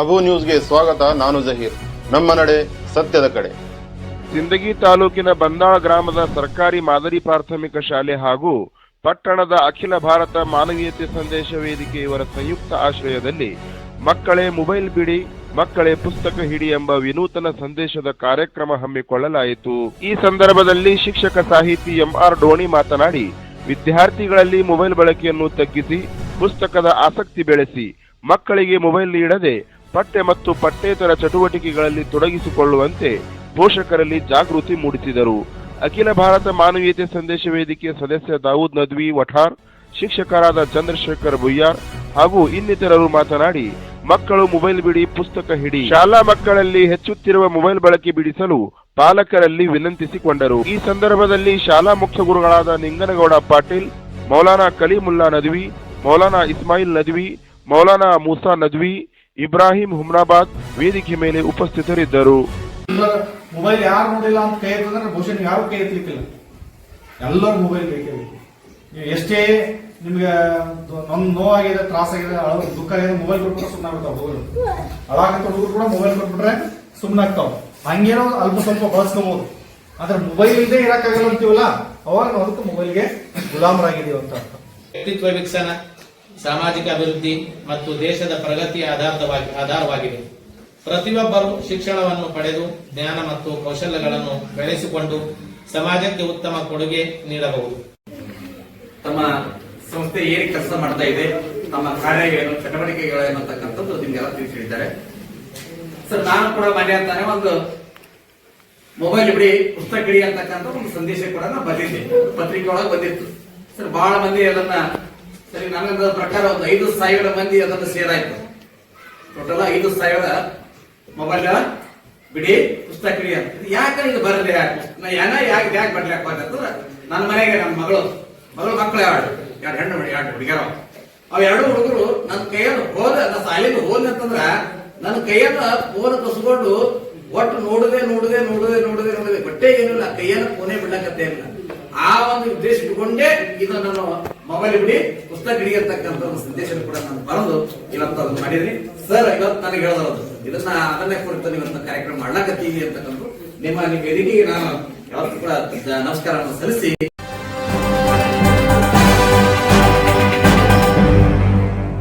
ಅಬು ನ್ಯೂಸ್ಗೆ ಸ್ವಾಗತ, ನಾನು ಜಹೀರ್. ನಮ್ಮ ನಡೆ ಸತ್ಯದ ಕಡೆ. ಸಿಂದಗಿ ತಾಲೂಕಿನ ಬಂದಾಳ ಗ್ರಾಮದ ಸರ್ಕಾರಿ ಮಾದರಿ ಪ್ರಾಥಮಿಕ ಶಾಲೆ ಹಾಗೂ ಪಟ್ಟಣದ ಅಖಿಲ ಭಾರತ ಮಾನವೀಯತೆ ಸಂದೇಶ ವೇದಿಕೆ ಇವರ ಸಂಯುಕ್ತ ಆಶ್ರಯದಲ್ಲಿ ಮಕ್ಕಳೇ ಮೊಬೈಲ್ ಬಿಡಿ, ಮಕ್ಕಳೇ ಪುಸ್ತಕ ಹಿಡಿ ಎಂಬ ವಿನೂತನ ಸಂದೇಶದ ಕಾರ್ಯಕ್ರಮ ಹಮ್ಮಿಕೊಳ್ಳಲಾಯಿತು. ಈ ಸಂದರ್ಭದಲ್ಲಿ ಶಿಕ್ಷಕ ಸಾಹಿತಿ ಎಂಆರ್ ಡೋಣಿ ಮಾತನಾಡಿ, ವಿದ್ಯಾರ್ಥಿಗಳಲ್ಲಿ ಮೊಬೈಲ್ ಬಳಕೆಯನ್ನು ತಗ್ಗಿಸಿ, ಪುಸ್ತಕದ ಆಸಕ್ತಿ ಬೆಳೆಸಿ, ಮಕ್ಕಳಿಗೆ ಮೊಬೈಲ್ ನೀಡದೆ ಪಠ್ಯ ಮತ್ತು ಪಠ್ಯೇತರ ಚಟುವಟಿಕೆಗಳಲ್ಲಿ ತೊಡಗಿಸಿಕೊಳ್ಳುವಂತೆ ಪೋಷಕರಲ್ಲಿ ಜಾಗೃತಿ ಮೂಡಿಸಿದರು. ಅಖಿಲ ಭಾರತ ಮಾನವೀಯತೆ ಸಂದೇಶ ವೇದಿಕೆಯ ಸದಸ್ಯ ದಾವೂದ್ ನದ್ವಿ ವಠಾರ್, ಶಿಕ್ಷಕರಾದ ಚಂದ್ರಶೇಖರ್ ಬುಯ್ಯಾರ್ ಹಾಗೂ ಇನ್ನಿತರರು ಮಾತನಾಡಿ, ಮಕ್ಕಳು ಮೊಬೈಲ್ ಬಿಡಿ ಪುಸ್ತಕ ಹಿಡಿ. ಶಾಲಾ ಮಕ್ಕಳಲ್ಲಿ ಹೆಚ್ಚುತ್ತಿರುವ ಮೊಬೈಲ್ ಬಳಕೆ ಬಿಡಿಸಲು ಪಾಲಕರಲ್ಲಿ ವಿನಂತಿಸಿಕೊಂಡರು. ಈ ಸಂದರ್ಭದಲ್ಲಿ ಶಾಲಾ ಮುಖ್ಯ ಗುರುಗಳಾದ ನಿಂಗನಗೌಡ ಪಾಟೀಲ್, ಮೌಲಾನಾ ಕಲೀಮುಲ್ಲಾ ನದ್ವಿ, ಮೌಲಾನಾ ಇಸ್ಮಾಯಿಲ್ ನದ್ವಿ, ಮೌಲಾನಾ ಮೂಸಾ ನದ್ವಿ ಇಬ್ರಾಹಿಂ ಹುಮ್ರಾಬಾದ್ ವೇದಿಕೆ ಮೇಲೆ ಉಪಸ್ಥಿತರಿದ್ದರು. ಮೊಬೈಲ್ ಯಾರು ನೋಡಿಲ್ಲ ಅಂತ ಕೈ ಎತ್ತಂದ್ರೆ ಬಹುಶಃ ನೀವು ಯಾರು ಕೈ ಎತ್ತಲಿಕ್ಕಿಲ್ಲ ಎಲ್ಲರೂ ಮೊಬೈಲ್ ಬೇಕೇ ಬೇಕು. ನೀವು ಎಷ್ಟೇ ನಿಮ್ಗೆ ನಮ್ ನೋವಾಗಿದೆ ತ್ರಾಸಾಗಿದೆ ಆಗಿದೆ ದುಃಖ ಆಗಿದೆ ಮೊಬೈಲ್ ಕೊಟ್ಬಿಟ್ರೆ ಸುಮ್ಮನೆ ಆಗ್ತಾವ ಹುಡುಗರು. ಅಳಾಕಂತ ಹುಡುಗರು ಕೂಡ ಮೊಬೈಲ್ ಕೊಟ್ಬಿಟ್ರೆ ಸುಮ್ಮನೆ ಆಗ್ತಾವ. ಹಂಗೇನೋ ಅಲ್ಪ ಸ್ವಲ್ಪ ಬಳಸ್ಕೋಬಹುದು ಆದ್ರೆ ಮೊಬೈಲ್ ಇಲ್ಲದೆ ಇರಕ್ಕಾಗಲ್ಲ ಅಂತೀವಲ್ಲ ಅವಾಗ ನಾವು ಅದಕ್ಕೆ ಮೊಬೈಲ್ಗೆ ಗುಲಾಮರಾಗಿದೀವಿ ಅಂತ ಅರ್ಥ. ವ್ಯಕ್ತಿತ್ವ ವಿಕಸನ ಸಾಮಾಜಿಕ ಅಭಿವೃದ್ಧಿ ಮತ್ತು ದೇಶದ ಪ್ರಗತಿಯ ಆಧಾರವಾಗಿ ಆಧಾರವಾಗಿದೆ. ಪ್ರತಿಯೊಬ್ಬರು ಶಿಕ್ಷಣವನ್ನು ಪಡೆದು ಜ್ಞಾನ ಮತ್ತು ಕೌಶಲ್ಯಗಳನ್ನು ಬೆಳೆಸಿಕೊಂಡು ಸಮಾಜಕ್ಕೆ ಉತ್ತಮ ಕೊಡುಗೆ ನೀಡಬಹುದು. ತಮ್ಮ ಸಂಸ್ಥೆ ಏನು ಕೆಲಸ ಮಾಡ್ತಾ ಇದೆ, ತಮ್ಮ ಕಾರ್ಯಗಳೇನು ಚಟುವಟಿಕೆಗಳೇನು ಅಂತಕ್ಕಂಥದ್ದು ನಿಮ್ಗೆಲ್ಲ ತಿಳಿಸಿದ್ದಾರೆ ಸರ್, ನಾನು ಕೂಡ ಮನೆ ಅಂತಾನೆ ಒಂದು ಮೊಬೈಲ್ ಬಿಡಿ, ಪುಸ್ತಕ ಬಿಡಿ ಅಂತಕ್ಕಂಥ ಒಂದು ಸಂದೇಶ ಕೂಡ ಬಂದಿದ್ದೆ. ಪತ್ರಿಕೆ ಒಳಗೆ ಬಂದಿತ್ತು. ಸರ್ ಬಹಳ ಮಂದಿ ಅದನ್ನ ಸರಿ ನನ್ನ ಪ್ರಕಾರ ಒಂದು ಐದು ಸಾವಿರ ಮಂದಿ ಅದ ಸೇರ್ ಆಯ್ತು ಟೋಟಲ್ ಐದು ಸಾವಿರ ಮೊಬೈಲ್ ಬಿಡಿ, ಪುಸ್ತಕ ಅಂತ. ಯಾಕೆ ಇದು ಬರಲಿ ಯಾಕೆ? ನಾ ಏನ ಯಾಕೆ ಯಾಕೆ ಬರ್ಲಿಕ್ಕೆ ಅಂತಂದ್ರೆ, ನನ್ನ ಮನೆಗೆ ನನ್ನ ಮಗಳು ಮಗಳು ಮಕ್ಕಳು ಎರಡು ಎರಡು ಹೆಣ್ಣು, ಎರಡು ಹುಡುಗಿಯರ. ಅವ್ ಎರಡು ಹುಡುಗರು ನನ್ನ ಕೈಯನ್ನು ಹೋದ, ನನ್ನ ಹೋದ ಅಂತಂದ್ರ, ನನ್ನ ಕೈಯನ್ನ ಫೋನ್ ಕಸ್ಕೊಂಡು ಒಟ್ಟು ನೋಡದೆ ನೋಡದೆ ನೋಡದೆ ನೋಡದೆ ನೋಡದೆ. ಬಟ್ಟೆ ಏನಿಲ್ಲ, ಕೈಯನ್ನು ಫೋನೇ ಬಿಡ್ಲಕತ್ತೆ ಇಲ್ಲ ಆ ಒಂದು ಉದ್ದೇಶ ಇಟ್ಕೊಂಡೇ ಇದು ನಾನು ಮೊಬೈಲ್ ಬಿಡಿ ಪುಸ್ತಕ ಹಿಡಿ ಅಂತಕ್ಕಂಥ ಒಂದು ಸಂದೇಶ ಕೂಡ ನಾನು ಬರೆದು ಇವತ್ತು ಅದನ್ನ ಮಾಡಿದ್ರಿ ಸರ್ ಇವತ್ತು ನನಗೆ ಹೇಳಿದ್ರು ಇದನ್ನ ಅದನ್ನೇ ಕುರಿತು ಇವತ್ತು ಕಾರ್ಯಕ್ರಮ ಮಾಡ್ಲಾಕತ್ತೀವಿ ಅಂತಕ್ಕಂಥ ನಿಮ್ಮ ನಿಮ್ಮ ವೇದಿಕೆಗೆ ನಾನು ಯಾವತ್ತೂ ಕೂಡ ನಮಸ್ಕಾರವನ್ನು ಸಲ್ಲಿಸಿ